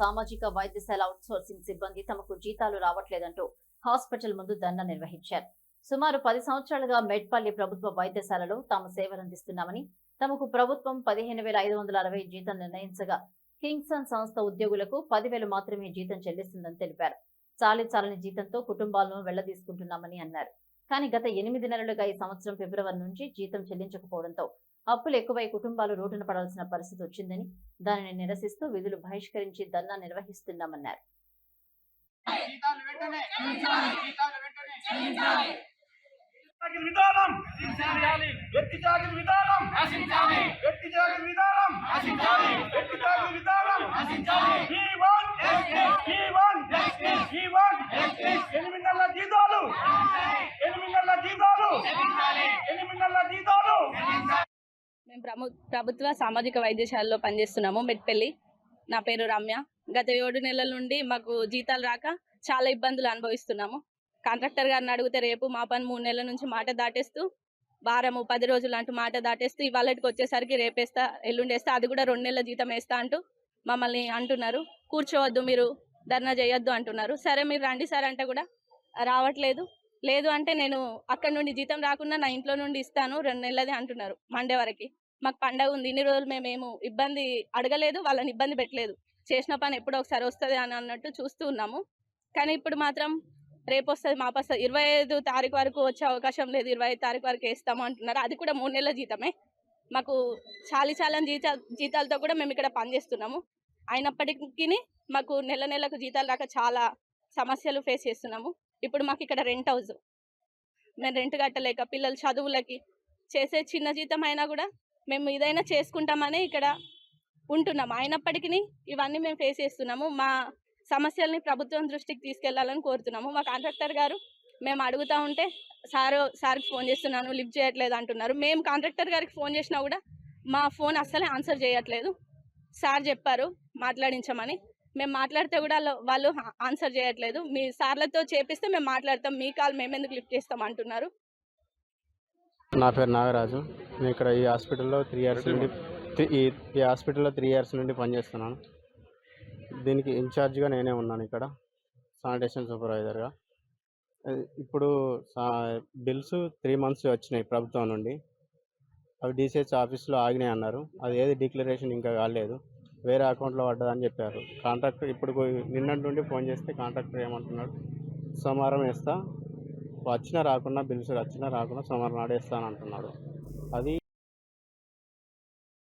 సామాజిక వైద్యశాల అవుట్సోర్సింగ్ సిబ్బంది తమకు జీతాలు రావట్లేదంటూ హాస్పిటల్ ముందు ధర్నా నిర్వహించారు. సుమారు పది సంవత్సరాలుగా మెడ్పల్లి ప్రభుత్వ వైద్యశాలలో తాము సేవలందిస్తున్నామని తమకు ప్రభుత్వం పదిహేను వేల ఐదు వందల అరవై జీతం నిర్ణయించగా కింగ్సన్ సంస్థ ఉద్యోగులకు పదివేలు మాత్రమే జీతం చెల్లిస్తుందని తెలిపారు. చాలి చాలని జీతంతో కుటుంబాలను వెళ్ళదీసుకుంటున్నామని అన్నారు. కానీ గత ఎనిమిది నెలలుగా ఈ సంవత్సరం ఫిబ్రవరి నుంచి జీతం చెల్లించకపోవడంతో అప్పులు ఎక్కువై కుటుంబాలు రోడ్డున పడాల్సిన పరిస్థితి వచ్చిందని దానిని నిరసిస్తూ విధులు బహిష్కరించి ధర్నా నిర్వహిస్తున్నామన్నారు. జీతాలు వెంటనే జీతాలు వెంటనే. చాకిరి విధానం. వ్యక్తి విధానం. వ్యక్తి చాకిరి విధానం. వ్యక్తి చాకిరి విధానం ఈ వన్ ఈ వన్ ఈ వన్ ఎనిమిది నెలల జీతాలు ఎనిమిది నెలల జీతాలు ఎనిమిది నెలల జీతాలు మేము ప్రభు ప్రభుత్వ సామాజిక వైద్యశాలలో పనిచేస్తున్నాము మెట్పల్లి. నా పేరు రమ్య. గత ఏడు నెలల నుండి మాకు జీతాలు రాక చాలా ఇబ్బందులు అనుభవిస్తున్నాము. కాంట్రాక్టర్ గారిని అడిగితే రేపు మా పని మూడు నెలల నుంచి మాట దాటేస్తూ వారము పది రోజులు అంటూ మాట దాటేస్తూ ఇవాళకి వచ్చేసరికి రేపేస్తా ఎల్లుండేస్తా అది కూడా రెండు నెలల జీతం వేస్తా అంటూ మమ్మల్ని అంటున్నారు. కూర్చోవద్దు మీరు ధర్నా చేయొద్దు అంటున్నారు. సరే మీరు రండి సార్ అంటే కూడా రావట్లేదు. లేదు అంటే నేను అక్కడ నుండి జీతం రాకుండా నా ఇంట్లో నుండి ఇస్తాను రెండు నెలలది అంటున్నారు మండే వరకు. మాకు పండగ ఉంది ఇన్ని రోజులు మేమేము ఇబ్బంది అడగలేదు వాళ్ళని ఇబ్బంది పెట్టలేదు. చేసిన పని ఎప్పుడో ఒకసారి వస్తుంది అని అన్నట్టు చూస్తూ ఉన్నాము. కానీ ఇప్పుడు మాత్రం రేపు వస్తుంది మాపు వస్తుంది. ఇరవై ఐదు తారీఖు వరకు వచ్చే అవకాశం లేదు ఇరవై ఐదు తారీఖు వరకు వేస్తాము అంటున్నారు. అది కూడా మూడు నెలల జీతమే. మాకు చాలి చాలని జీతా జీతాలతో కూడా మేము ఇక్కడ పనిచేస్తున్నాము అయినప్పటికీ మాకు నెల నెలకు జీతాలు రాక చాలా సమస్యలు ఫేస్ చేస్తున్నాము. ఇప్పుడు మాకు ఇక్కడ రెంట్ హౌస్. మేము రెంట్ కట్టలేక పిల్లల చదువులకి చేసే చిన్న జీతం అయినా కూడా మేము ఇదైనా చేసుకుంటామని ఇక్కడ ఉంటున్నాము అయినప్పటికీ ఇవన్నీ మేము ఫేస్ చేస్తున్నాము. మా సమస్యల్ని ప్రభుత్వం దృష్టికి తీసుకెళ్ళాలని కోరుతున్నాము. మా కాంట్రాక్టర్ గారు మేము అడుగుతా ఉంటే సార్ సార్కి ఫోన్ చేస్తున్నాను లిఫ్ట్ చేయట్లేదు అంటున్నారు. మేము కాంట్రాక్టర్ గారికి ఫోన్ చేసినా కూడా మా ఫోన్ అస్సలే ఆన్సర్ చేయట్లేదు. సార్ చెప్పారు మాట్లాడించమని. మేము మాట్లాడితే కూడా వాళ్ళు- ఆన్సర్ చేయట్లేదు. మీ సార్లతో చేపిస్తే మేము మాట్లాడతాం. మీ కాల్ మేము ఎందుకు లిఫ్ట్ చేస్తాం అంటున్నారు. నా పేరు నాగరాజు. నేను ఇక్కడ ఈ హాస్పిటల్లో త్రీ ఇయర్స్ నుండి త్రీ- ఈ ఈ హాస్పిటల్లో త్రీ ఇయర్స్ నుండి పనిచేస్తున్నాను. దీనికి ఇన్ఛార్జ్గా నేనే ఉన్నాను ఇక్కడ శానిటేషన్ సూపర్వైజర్గా ఇప్పుడు బిల్స్ త్రీ మంత్స్ వచ్చినాయి ప్రభుత్వం నుండి. అవి డీసీహెచ్ ఆఫీస్లో ఆగినాయి అన్నారు. అది ఏది డిక్లరేషన్ ఇంకా కాలేదు. వేరే అకౌంట్లో పడ్డదని చెప్పారు. కాంట్రాక్టర్ ఇప్పుడు నిన్నటి నుండి ఫోన్ చేస్తే కాంట్రాక్టర్ ఏమంటున్నాడు? సోమవారం వేస్తా. వచ్చినా రాకుండా బిల్స్ వచ్చినా రాకుండా సోమవారం నాడు వేస్తాను అంటున్నాడు అది